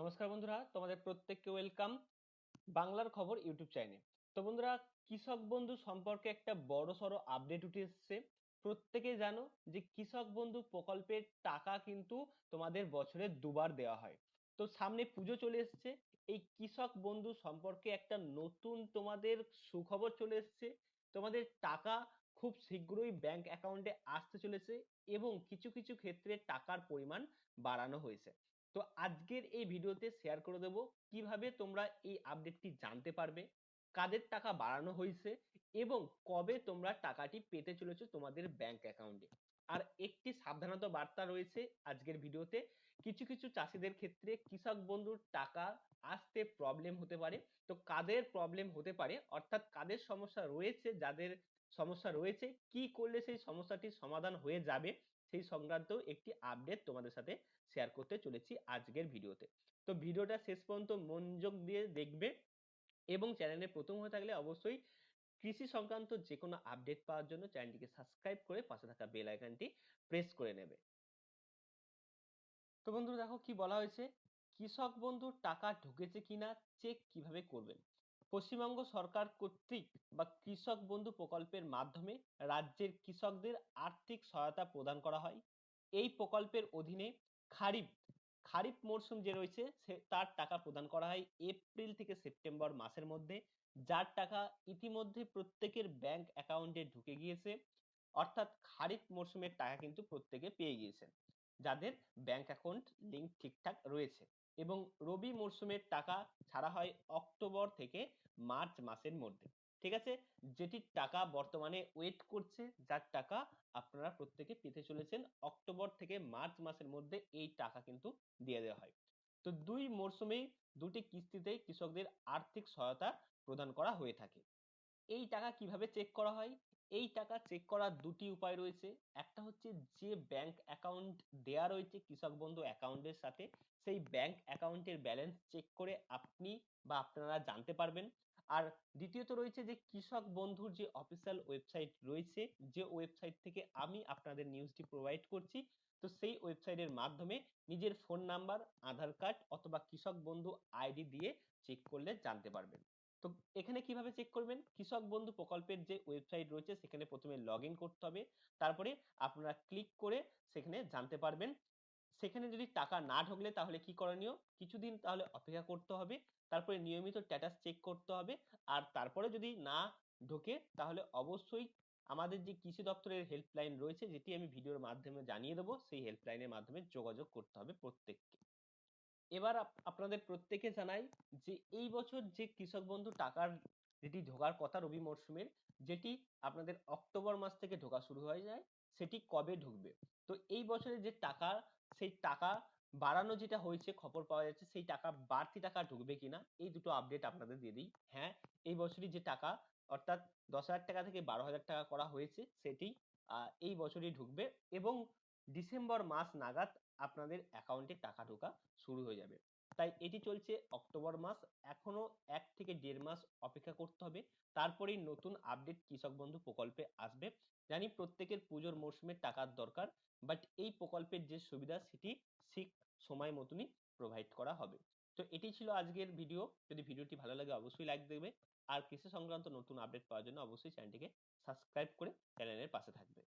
নমস্কার বন্ধুরা, তোমাদের প্রত্যেককে ওয়েলকাম বাংলার খবর ইউটিউব চ্যানেলে তো বন্ধুরা, কৃষক বন্ধু সম্পর্কে একটা বড় সড়ো আপডেট উঠে এসছে। প্রত্যেকে জানো যে কৃষক বন্ধু প্রকল্পের টাকা কিন্তু তোমাদের বছরে দুবার দেওয়া হয়। তো সামনে পুজো চলে এসছে। এই কৃষক বন্ধু সম্পর্কে একটা নতুন তোমাদের সুখবর চলে এসছে। তোমাদের টাকা খুব শীঘ্রই ব্যাংক অ্যাকাউন্টে আসতে চলেছে এবং কিছু কিছু ক্ষেত্রে টাকার পরিমাণ বাড়ানো হয়েছে। তো আজকের এই ভিডিওতে শেয়ার করে দেব কীভাবে তোমরা এই আপডেটটি জানতে পারবে, কাদের টাকা বাড়ানো হয়েছে এবং কবে তোমরা টাকাটি পেতে চলেছো তোমাদের ব্যাংক অ্যাকাউন্টে আর একটি সাবধানতা বার্তা রয়েছে আজকের ভিডিওতে, কিছু কিছু চাষিদের ক্ষেত্রে কৃষক বন্ধুর টাকা আসতে প্রবলেম হতে পারে। তো কাদের প্রবলেম হতে পারে? অর্থাৎ কাদের সমস্যা রয়েছে? যাদের সমস্যা রয়েছে, কি করলে সেই সমস্যাটির সমাধান হয়ে যাবে? সেই সংক্রান্ত একটি আপডেট তোমাদের সাথে শেয়ার করতে চলেছি আজকের ভিডিওতে। তো ভিডিওটা শেষ পর্যন্ত মনোযোগ দিয়ে দেখবে এবং চ্যানেলে প্রথম হয়ে থাকলে অবশ্যই কৃষি সংক্রান্ত যে কোনো আপডেট পাওয়ার জন্য চ্যানেলটিকে সাবস্ক্রাইব করে পাশে থাকা বেল আইকনটি প্রেস করে নেবে। তো বন্ধু দেখো কি বলা হয়েছে? কৃষক বন্ধুর টাকা ঢুকেছে কিনা? চেক কীভাবে করবেন? পশ্চিমবঙ্গ সরকার কর্তৃক বা কৃষক বন্ধু প্রকল্পের মাধ্যমে রাজ্যের কৃষকদের আর্থিক সহায়তা প্রদান করা হয়। এই প্রকল্পের অধীনে খারিফ খারিফ মরশুম যে রয়েছে, সে, তার টাকা প্রদান করা হয় এপ্রিল থেকে সেপ্টেম্বর মাসের মধ্যে। যার টাকা ইতিমধ্যে প্রত্যেকের ব্যাংক অ্যাকাউন্টে ঢুকে গিয়েছে। অর্থাৎ খারিফ মরশুমের টাকা কিন্তু প্রত্যেকে পেয়ে গিয়েছেন। যাদের ব্যাংক অ্যাকাউন্ট লিঙ্ক ঠিকঠাক রয়েছে। এবং রবি মরশুমের টাকা ছাড়া হয় অক্টোবর থেকে মার্চ মাসের মধ্যে। ঠিক আছে? যেটির টাকা বর্তমানে ওয়েট করছে, যার টাকা আপনারা প্রত্যেকে পেতে চলেছেন অক্টোবর থেকে মার্চ মাসের মধ্যে এই টাকা কিন্তু দিয়ে দেওয়া হয়। তো দুই মরশুমে দুটি কিস্তিতে কৃষকদের আর্থিক সহায়তা প্রদান করা হয়ে থাকে। এই টাকা কীভাবে চেক করা হয়? এই টাকা চেক করার দুটি উপায় রয়েছে। একটা হচ্ছে যে ব্যাংক অ্যাকাউন্ট দেয়া রয়েছে কৃষক বন্ধু অ্যাকাউন্টের সাথে, সেই ব্যাংক অ্যাকাউন্টের ব্যালেন্স চেক করে আপনি বা আপনারা জানতে পারবেন। আর দ্বিতীয়ত রয়েছে যে কৃষক বন্ধুর যে অফিসিয়াল ওয়েবসাইট রয়েছে, যে ওয়েবসাইট থেকে আমি আপনাদের নিউজটি প্রোভাইড করছি, তো সেই ওয়েবসাইটের মাধ্যমে নিজের ফোন নাম্বার আধার কার্ড অথবা কৃষক বন্ধু আইডি দিয়ে চেক করলে জানতে পারবেন। তো এখানে কীভাবে চেক করবেন? কৃষক বন্ধু প্রকল্পের যে ওয়েবসাইট রয়েছে, সেখানে প্রথমে লগ করতে হবে। তারপরে আপনারা ক্লিক করে সেখানে জানতে পারবেন। সেখানে যদি টাকা না ঢুকলে তাহলে কি করণীয়? কিছুদিন তাহলে অপেক্ষা করতে হবে। তারপরে নিয়মিত স্ট্যাটাস চেক করতে হবে। আর তারপরে যদি না ঢোকে, তাহলে অবশ্যই আমাদের যে কৃষি দপ্তরের হেল্পলাইন রয়েছে, যেটি আমি ভিডিওর মাধ্যমে জানিয়ে দেবো, সেই হেল্পলাইনের মাধ্যমে যোগাযোগ করতে হবে প্রত্যেককে। এবার আপনাদের প্রত্যেকে জানাই যে এই বছর যে কৃষক বন্ধু টাকার যেটি ঢোকার কথা রবি মরশুমের, যেটি আপনাদের অক্টোবর মাস থেকে ঢোকা শুরু হয়ে যায়, সেটি কবে ঢুকবে? তো এই বছরে যে টাকা, সেই টাকা বাড়ানো যেটা হয়েছে, খবর পাওয়া যাচ্ছে, সেই টাকা, বাড়তি টাকা ঢুকবে কিনা, এই দুটো আপডেট আপনাদের দিয়ে দিই। হ্যাঁ এই বছরই যে টাকা, অর্থাৎ দশ হাজার টাকা থেকে বারো হাজার টাকা করা হয়েছে, সেটি এই বছরই ঢুকবে এবং ডিসেম্বর মাস নাগাদ আপনাদের অ্যাকাউন্টে টাকা ঢোকা শুরু হয়ে যাবে। তাই এটি চলছে অক্টোবর মাস। এখনও এক থেকে দেড় মাস অপেক্ষা করতে হবে। তারপরেই নতুন আপডেট কৃষক বন্ধু প্রকল্পে আসবে। জানি প্রত্যেকের পুজোর মরশুমে টাকার দরকার বাট এই প্রকল্পের যে সুবিধা সেটি ঠিক সময় মতনই প্রোভাইড করা হবে। তো এটি ছিল আজকের ভিডিও যদি ভিডিওটি ভালো লাগে অবশ্যই লাইক দেবে। আর কৃষি সংক্রান্ত নতুন আপডেট পাওয়ার জন্য অবশ্যই চ্যানেলটিকে সাবস্ক্রাইব করে চ্যানেলের পাশে থাকবে।